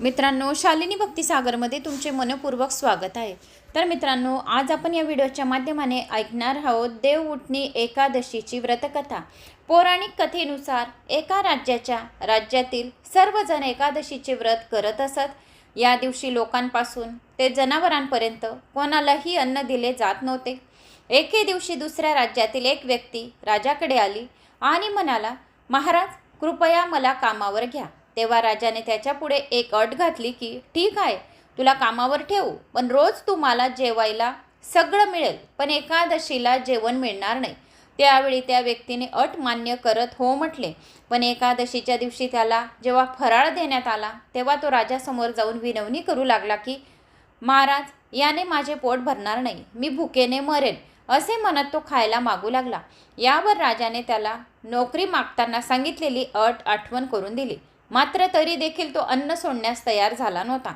मित्रांनो शालिनी भक्तिसागरमध्ये तुमचे मनपूर्वक स्वागत आहे. तर मित्रांनो आज आपण या व्हिडिओच्या माध्यमाने ऐकणार आहोत देव उठणी एकादशीची व्रतकथा. पौराणिक कथेनुसार एका राज्याच्या राज्यातील सर्वजण एकादशीचे व्रत करत असत. या दिवशी लोकांपासून ते जनावरांपर्यंत कोणालाही अन्न दिले जात नव्हते. एके दिवशी दुसऱ्या राज्यातील एक व्यक्ती राजाकडे आली आणि म्हणाला महाराज कृपया मला कामावर घ्या. तेव्हा राजाने त्याच्यापुढे एक अट घातली की ठीक आहे तुला कामावर ठेवू पण रोज तू मला जेवायला सगळं मिळेल पण एकादशीला जेवण मिळणार नाही. त्यावेळी त्या व्यक्तीने अट मान्य करत हो म्हटले. पण एकादशीच्या दिवशी त्याला जेव्हा फराळ देण्यात आला तेव्हा तो राजासमोर जाऊन विनवणी करू लागला की महाराज याने माझे पोट भरणार नाही मी भुकेने मरेन असे म्हणत तो खायला मागू लागला. यावर राजाने त्याला नोकरी मागताना सांगितलेली अट आठवण करून दिली. मात्र तरी देखील तो अन्न सोडण्यास तयार झाला नव्हता.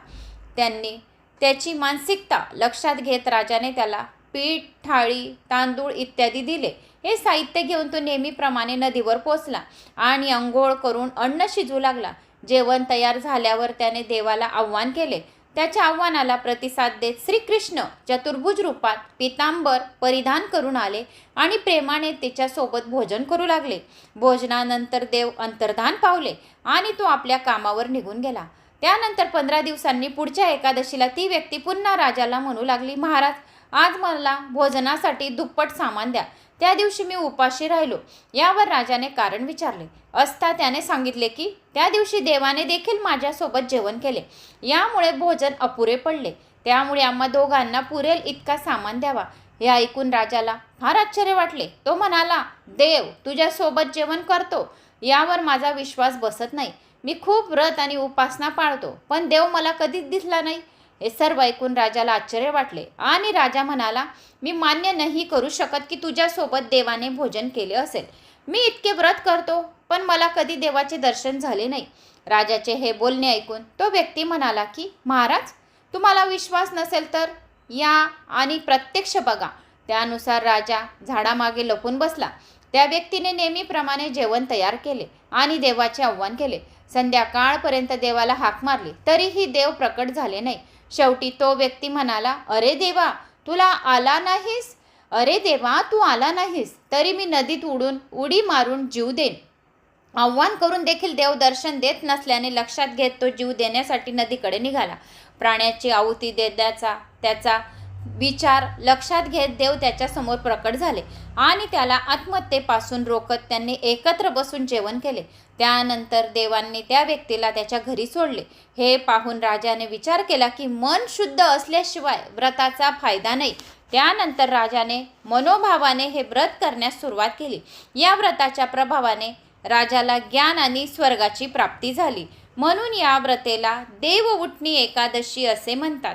त्यांनी त्याची मानसिकता लक्षात घेत राजाने त्याला पीठ थाळी तांदूळ इत्यादी दिले. हे साहित्य घेऊन तो नेहमीप्रमाणे नदीवर पोचला आणि अंघोळ करून अन्न शिजू लागला. जेवण तयार झाल्यावर त्याने देवाला आव्हान केले. त्याच्या आव्हानाला प्रतिसाद देत श्रीकृष्ण चतुर्भुज रूपात पितांबर परिधान करून आले आणि प्रेमाने तिच्यासोबत भोजन करू लागले. भोजनानंतर देव अंतर्धान पावले आणि तो आपल्या कामावर निघून गेला. त्यानंतर पंधरा दिवसांनी पुढच्या एकादशीला ती व्यक्ती पुन्हा राजाला म्हणू लागली महाराज आज मला भोजनासाठी दुप्पट सामान द्या. त्या दिवशी मी उपाशी राहिलो. यावर राजाने कारण विचारले. असता त्याने सांगितले की त्या दिवशी देवाने देखील माझ्यासोबत जेवण केले. यामुळे भोजन अपुरे पडले. त्यामुळे आम्हा दोघांना पुरेल इतका सामान द्यावा. हे ऐकून राजाला फार आश्चर्य वाटले. तो म्हणाला देव तुझ्यासोबत जेवण करतो. यावर माझा विश्वास बसत नाही. मी खूप व्रत आणि उपासना पाळतो. पण देव मला कधीच दिसला नाही. हे सर्व ऐकून राजाला आश्चर्य वाटले. आणि राजा म्हणाला मी मान्य नाही करू शकत की तुझ्यासोबत देवाने भोजन केले असेल. मी इतके व्रत करतो पण मला कधी देवाचे दर्शन झाले नाही. राजाचे हे बोलणे ऐकून तो व्यक्ती म्हणाला की महाराज तुम्हाला विश्वास नसेल तर या आणि प्रत्यक्ष बघा. त्यानुसार राजा झाडामागे लपून बसला. त्या व्यक्तीने नेहमीप्रमाणे जेवण तयार केले आणि देवाचे आव्हान केले. संध्याकाळपर्यंत देवाला हाक मारली तरीही देव प्रकट झाले नाही. शेवटी तो व्यक्ती म्हणाला अरे देवा तुला आला नाहीस? अरे देवा तू आला नाहीस? तरी मी नदीत उडून उडी मारून जीव देईन. आव्हान करून देखील देव दर्शन देत नसल्याने लक्षात घेत तो जीव देण्यासाठी नदीकडे निघाला. प्राण्याची आहुती देण्याचा त्याचा विचार लक्षात घेत देव त्याच्यासमोर प्रकट झाले आणि त्याला आत्महत्येपासून रोखत त्यांनी एकत्र बसून जेवण केले. त्यानंतर देवांनी त्या व्यक्तीला त्याच्या घरी सोडले. हे पाहून राजाने विचार केला की मन शुद्ध असल्याशिवाय व्रताचा फायदा नाही. त्यानंतर राजाने मनोभावाने हे व्रत करण्यास सुरुवात केली. या व्रताच्या प्रभावाने राजाला ज्ञान आणि स्वर्गाची प्राप्ती झाली. म्हणून या व्रतेला देव उठणी एकादशी असे म्हणतात.